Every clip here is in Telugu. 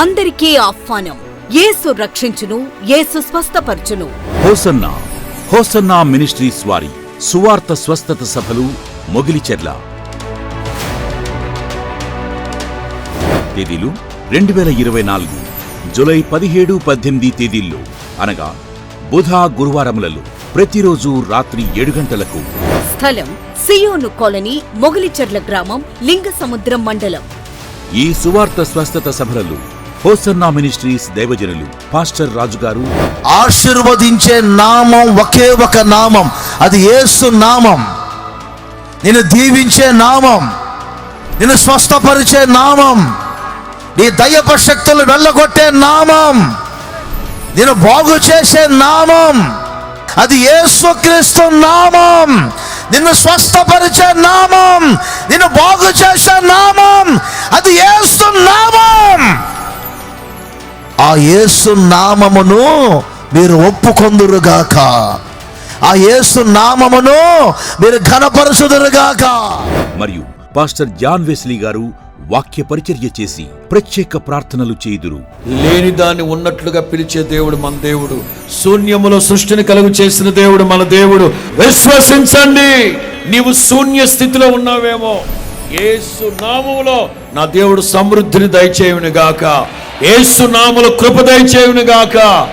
అందరికీ ఆహ్వానం. యేసు రక్షించును యేసు స్వస్థపరచును. హోసన్నా హోసన్నా మినిస్ట్రీస్ వారి సువార్త స్వస్థత సభలు మొగిలిచెర్ల. తేదీలు రెండు వేల ఇరవై నాలుగు జులై పదిహేడు పద్దెనిమిది తేదీల్లో అనగా బుధ గురువారములలో ప్రతిరోజు రాత్రి ఏడు గంటలకు. స్థలం సియోను కాలనీ మొగలిచెర్ల గ్రామం లింగసముద్రం మండలం. ఈ సువార్త స్వస్థత సభలలో హోసన్నా మినిస్ట్రీస్ దేవజనులు. పాస్టర్ రాజుగారు ఆశీర్వదించే నామం ఒకే ఒక నామం. అది ఏసు నామం. నేను దీవించే నామం. నిన్ను స్వస్థపరిచే నామం. నీ దయ్యప శక్తులు వెళ్ళగొట్టే నామం. నేను బాగు చేసే నామం. అది యేసుక్రీస్తు నామం. నిన్ను స్వస్థపరిచే నామం. నిన్ను బాగు చేసే నామం. అది ఏసు నామం. యేసు నామమును మీరు ఒప్పుకొందురుగాక. ఆ యేసు నామమును మీరు ఘనపరచుదురుగాక. మరియు పాస్టర్ జాన్ వెస్లీ గారు వాక్య పరిచర్య చేసి ప్రత్యేక ప్రార్థనలు చేయుదురు. లేని దాన్ని ఉన్నట్లుగా పిలిచే దేవుడు మన దేవుడు. శూన్యములో సృష్టిని కలుగు చేసిన దేవుడు మన దేవుడు. విశ్వసించండి. నీవు శూన్య స్థితిలో ఉన్నావేమో. ఏసు నామములో నా దేవుడు సమృద్ధిని దయచేయును గాక. ఏసు నామములో కృప దయచేయును గాక.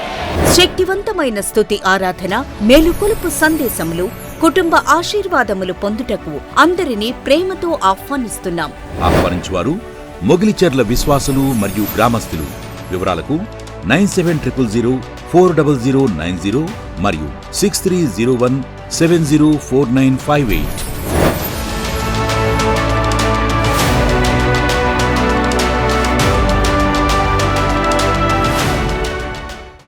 శక్తివంతమైన స్తుతి ఆరాధన మేలుకొలుపు సందేశములు కుటుంబ ఆశీర్వాదములు పొందుటకు అందరినీ ప్రేమతో ఆహ్వానిస్తున్నాం. ఆహ్వానించువారు మొగిలిచెర్ల విశ్వాసులు మరియు గ్రామస్తులు. వివరాలకు nine seven triple zero four double zero nine zero మరియు six three zero one seven zero four nine five eight.